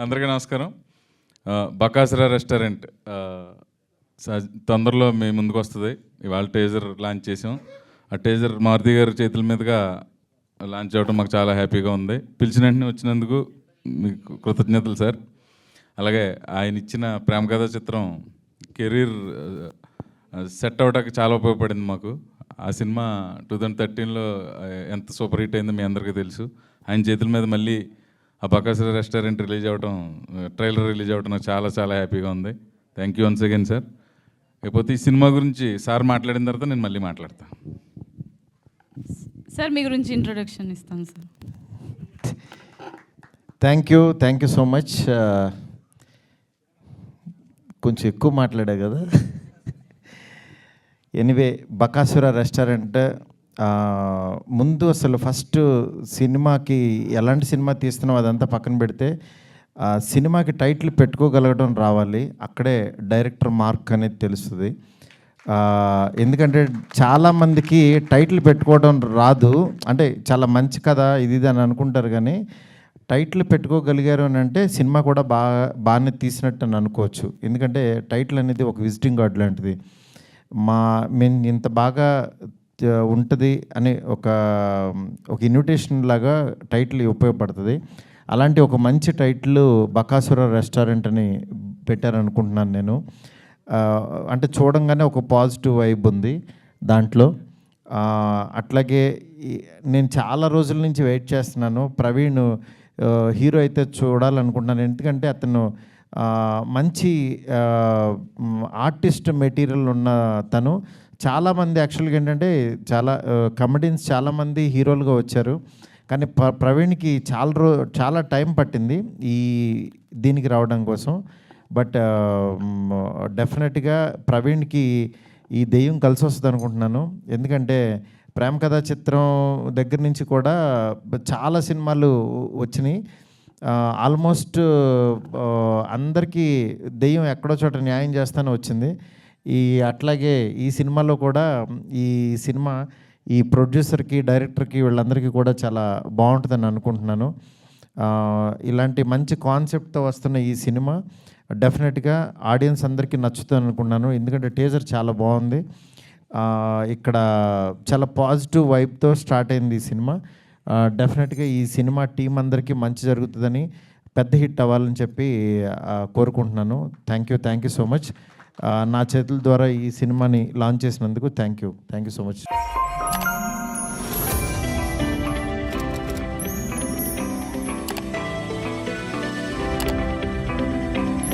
అందరికీ నమస్కారం. ఆ, బకాసురా రెస్టారెంట్ తొందరలో మీ ముందుకు వస్తుంది. ఇవాళ టేజర్ లాంచ్ చేసాం ఆ టేజర్ మారుతి గారి చేతుల మీదుగా లాంచ్ అవ్వడం మాకు చాలా హ్యాపీగా ఉంది. పిలిచిన వెంటనే వచ్చినందుకు మీకు కృతజ్ఞతలు సార్. అలాగే ఆయన ఇచ్చిన ప్రేమ కథ చిత్రం కెరీర్ సెట్ అవ్వడానికి చాలా ఉపయోగపడింది మాకు. ఆ సినిమా టూ థౌజండ్ థర్టీన్లో ఎంత సూపర్ హిట్ అయిందో మీ అందరికీ తెలుసు. ఆయన చేతుల మీద మళ్ళీ ఆ బకాసుర రెస్టారెంట్ రిలీజ్ అవ్వడం ట్రైలర్ రిలీజ్ అవ్వడం నాకు చాలా చాలా హ్యాపీగా ఉంది. Thank you once again sir ఇకపోతే ఈ సినిమా గురించి సార్ మాట్లాడిన తర్వాత నేను మళ్ళీ మాట్లాడతాను సార్ మీ గురించి ఇంట్రొడక్షన్ ఇస్తాను sir thank you thank you so much కొంచెం ఎక్కువ మాట్లాడా కదా? ఎనివే బకాసుర రెస్టారెంట్ ముందు అసలు ఫస్ట్ సినిమాకి ఎలాంటి సినిమా తీస్తున్నావు అదంతా పక్కన పెడితే సినిమాకి టైటిల్ పెట్టుకోగలగడం రావాలి. అక్కడే డైరెక్టర్ మార్క్ అనేది తెలుస్తుంది. ఎందుకంటే చాలామందికి టైటిల్ పెట్టుకోవడం రాదు. అంటే చాలా మంచి కథ ఇది ఇది అని అనుకుంటారు కానీ టైటిల్ పెట్టుకోగలిగారు అని అంటే సినిమా కూడా బాగా బాగానే తీసినట్టు అని అనుకోవచ్చు. ఎందుకంటే టైటిల్ అనేది ఒక విజిటింగ్ కార్డ్ లాంటిది. మా మేము ఇంత బాగా ఉంటుంది అని ఒక ఒక ఇన్విటేషన్ లాగా టైటిల్ ఉపయోగపడుతుంది. అలాంటి ఒక మంచి టైటిల్ బకాసుర రెస్టారెంట్ అని పెట్టారనుకుంటున్నాను నేను. అంటే చూడంగానే ఒక పాజిటివ్ వైబ్ ఉంది దాంట్లో. అట్లాగే నేను చాలా రోజుల నుంచి వెయిట్ చేస్తున్నాను. ప్రవీణ్ హీరో అయితే చూడాలనుకుంటున్నాను. ఎందుకంటే అతను మంచి ఆర్టిస్ట్ మెటీరియల్ ఉన్న తను. చాలామంది యాక్చువల్గా ఏంటంటే చాలా కమెడియన్స్ చాలామంది హీరోలుగా వచ్చారు. కానీ ప్ర ప్రవీణ్కి చాలా రో చాలా టైం పట్టింది ఈ దీనికి రావడం కోసం. బట్ డెఫినెట్గా ప్రవీణ్కి ఈ దెయ్యం కలిసి వస్తుంది అనుకుంటున్నాను. ఎందుకంటే ప్రేమ కథా చిత్రం దగ్గర నుంచి కూడా చాలా సినిమాలు వచ్చినాయి. ఆల్మోస్ట్ అందరికీ దెయ్యం ఎక్కడో చోట న్యాయం చేస్తానే వచ్చింది. ఈ అట్లాగే ఈ సినిమాలో కూడా ఈ సినిమా ఈ ప్రొడ్యూసర్కి డైరెక్టర్కి వీళ్ళందరికీ కూడా చాలా బాగుంటుందని అనుకుంటున్నాను. ఇలాంటి మంచి కాన్సెప్ట్తో వస్తున్న ఈ సినిమా డెఫినెట్గా ఆడియన్స్ అందరికీ నచ్చుతుంది అనుకున్నాను ఎందుకంటే టీజర్ చాలా బాగుంది. ఇక్కడ చాలా పాజిటివ్ వైబ్తో స్టార్ట్ అయింది ఈ సినిమా. డెఫినెట్గా ఈ సినిమా టీం అందరికీ మంచి జరుగుతుందని పెద్ద హిట్ అవ్వాలని చెప్పి కోరుకుంటున్నాను. Thank you thank you so much నా చేతుల ద్వారా ఈ సినిమాని లాంచ్ చేసినందుకు thank you thank you so much